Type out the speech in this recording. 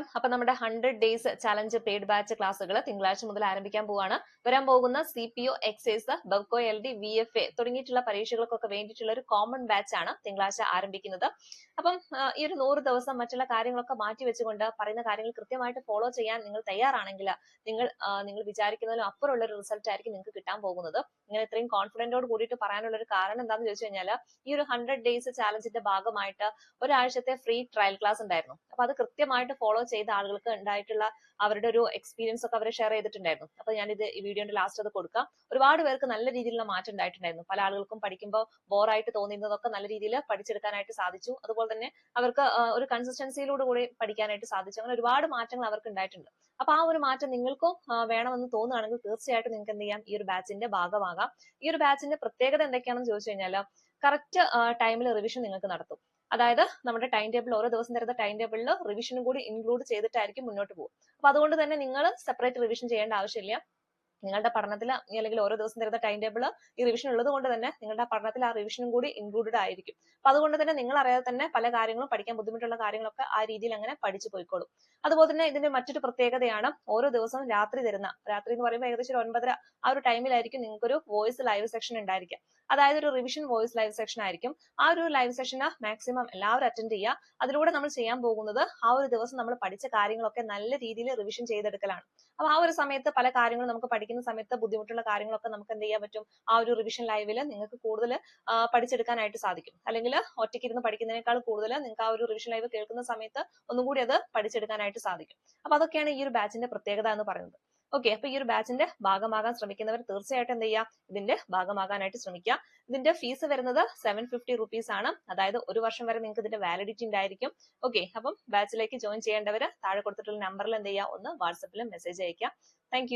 നമസ്കാരം അപ്പൊ നമ്മുടെ hundred days challenge paid batch ക്ലാസ്സുകൾ തിങ്കളാഴ്ച മുതൽ ആരംഭിക്കാൻ പോവാണ്. വരാൻ പോകുന്ന C P O excise Bevco L D V F A തുടങ്ങിയിട്ടുള്ള പരീക്ഷകൾക്കൊക്കെ വേണ്ടിയിട്ടുള്ള ഒരു കോമൺ ബാച്ച് ആണ് തിങ്കളാഴ്ച ആരംഭിക്കുന്നത്. അപ്പം ഈ ഒരു നൂറ് ദിവസം മറ്റുള്ള കാര്യങ്ങളൊക്കെ മാറ്റി വെച്ചുകൊണ്ട് പറയുന്ന കാര്യങ്ങൾ കൃത്യമായിട്ട് ഫോളോ ചെയ്യാൻ നിങ്ങൾ തയ്യാറാണെങ്കിൽ നിങ്ങൾ നിങ്ങൾ വിചാരിക്കുന്നതിലും അപ്പുറമുള്ള ഒരു റിസൾട്ട് ആയിരിക്കും നിങ്ങൾക്ക് കിട്ടാൻ പോകുന്നത്. ഇങ്ങനെ ഇത്രയും കോൺഫിഡന്റോട് കൂടിയിട്ട് പറയാനുള്ള ഒരു കാരണം എന്താണെന്ന് ചോദിച്ചു കഴിഞ്ഞാൽ ഈ ഒരു ഹൺഡ്രഡ് ഡേയ്സ് ചാലഞ്ചിന്റെ ഭാഗമായിട്ട് ഒരാഴ്ചത്തെ ഫ്രീ ട്രയൽ ക്ലാസ് ഉണ്ടായിരുന്നു. അപ്പൊ അത് കൃത്യമായിട്ട് ഫോളോ ചെയ്ത ആളുകൾക്ക് ഉണ്ടായിട്ടുള്ള അവരുടെ ഒരു എക്സ്പീരിയൻസ് ഒക്കെ അവരെ ഷെയർ ചെയ്തിട്ടുണ്ടായിരുന്നു. അപ്പൊ ഞാനിത് ഈ വീഡിയോന്റെ ലാസ്റ്റ് അത് കൊടുക്കാം. ഒരുപാട് പേർക്ക് നല്ല രീതിയിലുള്ള മാറ്റം ഉണ്ടായിട്ടുണ്ടായിരുന്നു. പല ആളുകൾക്കും പഠിക്കുമ്പോൾ ബോറായിട്ട് തോന്നിയിരുന്നതൊക്കെ നല്ല രീതിയിൽ പഠിച്ചെടുക്കാനായിട്ട് സാധിച്ചു. അതുപോലെ തന്നെ അവർക്ക് ഒരു കൺസിസ്റ്റൻസിയിലൂടെ കൂടി പഠിക്കാനായിട്ട് സാധിച്ചു. അങ്ങനെ ഒരുപാട് മാറ്റങ്ങൾ അവർക്ക് ഉണ്ടായിട്ടുണ്ട്. അപ്പൊ ആ ഒരു മാറ്റം നിങ്ങൾക്കും വേണമെന്ന് തോന്നുകയാണെങ്കിൽ തീർച്ചയായിട്ടും നിങ്ങൾക്ക് എന്ത് ചെയ്യാം? ഈ ഒരു ബാച്ചിന്റെ ഭാഗമാകാം. ഈ ഒരു ബാച്ചിന്റെ പ്രത്യേകത എന്തൊക്കെയാണെന്ന് ചോദിച്ചു കഴിഞ്ഞാൽ കറക്റ്റ് ടൈമിൽ റിവിഷൻ നിങ്ങൾക്ക് നടത്തും. അതായത് നമ്മുടെ ടൈം ടേബിൾ ഓരോ ദിവസം തരുന്ന ടൈം ടേബിളിൽ റിവിഷനും കൂടി ഇൻക്ലൂഡ് ചെയ്തിട്ടായിരിക്കും മുന്നോട്ട് പോകും അപ്പൊ അതുകൊണ്ട് തന്നെ നിങ്ങൾ സെപ്പറേറ്റ് റിവിഷൻ ചെയ്യേണ്ട ആവശ്യമില്ല. നിങ്ങളുടെ പഠനത്തിൽ അല്ലെങ്കിൽ ഓരോ ദിവസം തരുന്ന ടൈം ടേബിൾ ഈ റിവിഷൻ ഉള്ളത് കൊണ്ട് തന്നെ നിങ്ങളുടെ പഠനത്തിൽ ആ റിവിഷനും കൂടി ഇൻക്ലൂഡഡ് ആയിരിക്കും. അപ്പൊ അതുകൊണ്ട് തന്നെ നിങ്ങൾ അറിയാതെ തന്നെ പല കാര്യങ്ങളും പഠിക്കാൻ ബുദ്ധിമുട്ടുള്ള കാര്യങ്ങളൊക്കെ ആ രീതിയിൽ അങ്ങനെ പഠിച്ചു പോയിക്കോളും. അതുപോലെ തന്നെ ഇതിന്റെ മറ്റൊരു പ്രത്യേകതയാണ് ഓരോ ദിവസവും രാത്രി തരുന്ന. രാത്രി എന്ന് പറയുമ്പോൾ ഏകദേശം ഒരു ഒൻപതര ആ ഒരു ടൈമിലായിരിക്കും നിങ്ങൾക്ക് ഒരു വോയിസ് ലൈവ് സെക്ഷൻ ഉണ്ടായിരിക്കുക. അതായത് ഒരു റിവിഷൻ വോയിസ് ലൈവ് സെഷൻ ആയിരിക്കും. ആ ഒരു ലൈവ് സെഷന് മാക്സിമം എല്ലാവരും അറ്റൻഡ് ചെയ്യുക. അതിലൂടെ നമ്മൾ ചെയ്യാൻ പോകുന്നത് ആ ഒരു ദിവസം നമ്മൾ പഠിച്ച കാര്യങ്ങളൊക്കെ നല്ല രീതിയിൽ റിവിഷൻ ചെയ്തെടുക്കലാണ്. അപ്പൊ ആ ഒരു സമയത്ത് പല കാര്യങ്ങളും നമുക്ക് പഠിക്കുന്ന സമയത്ത് ബുദ്ധിമുട്ടുള്ള കാര്യങ്ങളൊക്കെ നമുക്ക് എന്ത് ചെയ്യാൻ പറ്റും? ആ ഒരു റിവിഷൻ ലൈവിൽ നിങ്ങൾക്ക് കൂടുതൽ പഠിച്ചെടുക്കാനായിട്ട് സാധിക്കും. അല്ലെങ്കിൽ ഒറ്റയ്ക്ക് ഇരുന്ന് പഠിക്കുന്നതിനേക്കാൾ കൂടുതൽ നിങ്ങൾക്ക് ആ ഒരു റിവിഷൻ ലൈവ് കേൾക്കുന്ന സമയത്ത് ഒന്നും കൂടി അത് പഠിച്ചെടുക്കാനായിട്ട് സാധിക്കും. അപ്പൊ അതൊക്കെയാണ് ഈ ഒരു ബാച്ചിന്റെ പ്രത്യേകത എന്ന് പറയുന്നത്. ഓക്കെ അപ്പൊ ഈ ഒരു ബാച്ചിന്റെ ഭാഗമാകാൻ ശ്രമിക്കുന്നവർ തീർച്ചയായിട്ടും എന്ത് ചെയ്യുക ഇതിന്റെ ഭാഗമാകാനായിട്ട് ശ്രമിക്കുക. ഇതിന്റെ ഫീസ് വരുന്നത് സെവൻ ഫിഫ്റ്റി റുപ്പീസ് ആണ്. അതായത് ഒരു വർഷം വരെ നിങ്ങൾക്ക് ഇതിന്റെ വാലിഡിറ്റി ഉണ്ടായിരിക്കും. ഓക്കെ അപ്പം ബാച്ചിലേക്ക് ജോയിൻ ചെയ്യേണ്ടവർ താഴെ കൊടുത്തിട്ടുള്ള നമ്പറിൽ എന്ത് ചെയ്യുക? ഒന്ന് വാട്സപ്പിൽ മെസ്സേജ് അയക്കുക താങ്ക്